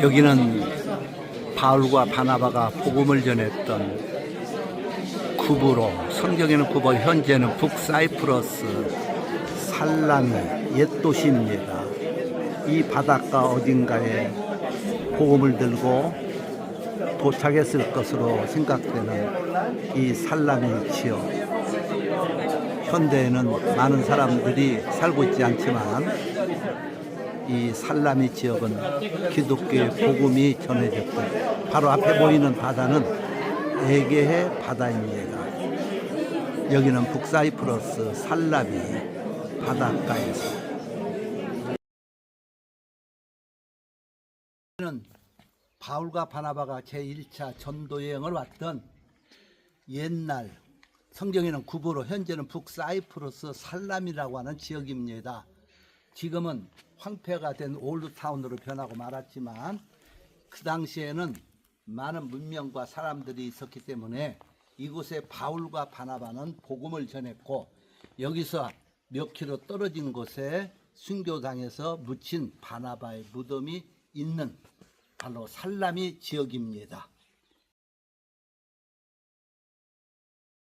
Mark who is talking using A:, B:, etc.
A: 여기는 바울과 바나바가 복음을 전했던 쿠브로 성경에는 쿠브 현재는 북사이프러스 산란의 옛 도시입니다. 이 바닷가 어딘가에 복음을 들고 도착했을 것으로 생각되는 이 살라미 지역. 현대에는 많은 사람들이 살고 있지 않지만 이 살라미 지역은 기독교의 복음이 전해졌던 바로 앞에 보이는 바다는 에게해 바다입니다. 여기는 북사이프러스 살라미 바닷가에서 는 바울과 바나바가 제1차 전도 여행을 왔던 옛날 성경에는 구보로 현재는 북사이프러스 살람이라고 하는 지역입니다. 지금은 황폐가 된 올드타운으로 변하고 말았지만 그 당시에는 많은 문명과 사람들이 있었기 때문에 이곳에 바울과 바나바는 복음을 전했고 여기서 몇 킬로 떨어진 곳에 순교당에서 묻힌 바나바의 무덤이 있는 바로 살라미 지역입니다.